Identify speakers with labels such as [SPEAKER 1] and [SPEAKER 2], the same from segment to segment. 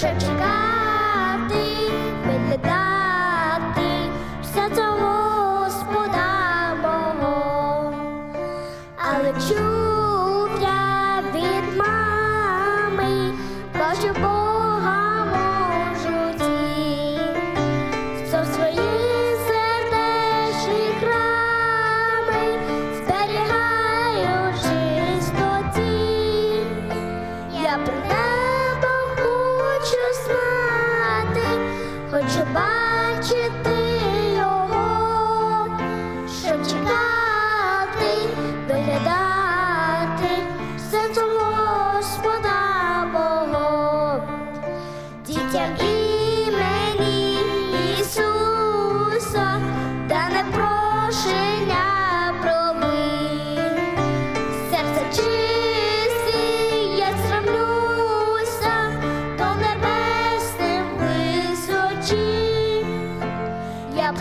[SPEAKER 1] більше чекати, все до Господа мого, але чув мами, бачу Бога можу ті, свої сердечні храми зберігаю чистоті. Я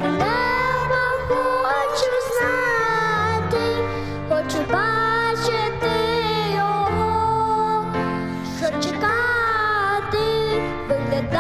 [SPEAKER 1] неба хочу знати, хочу бачити його, що чекати, виглядати.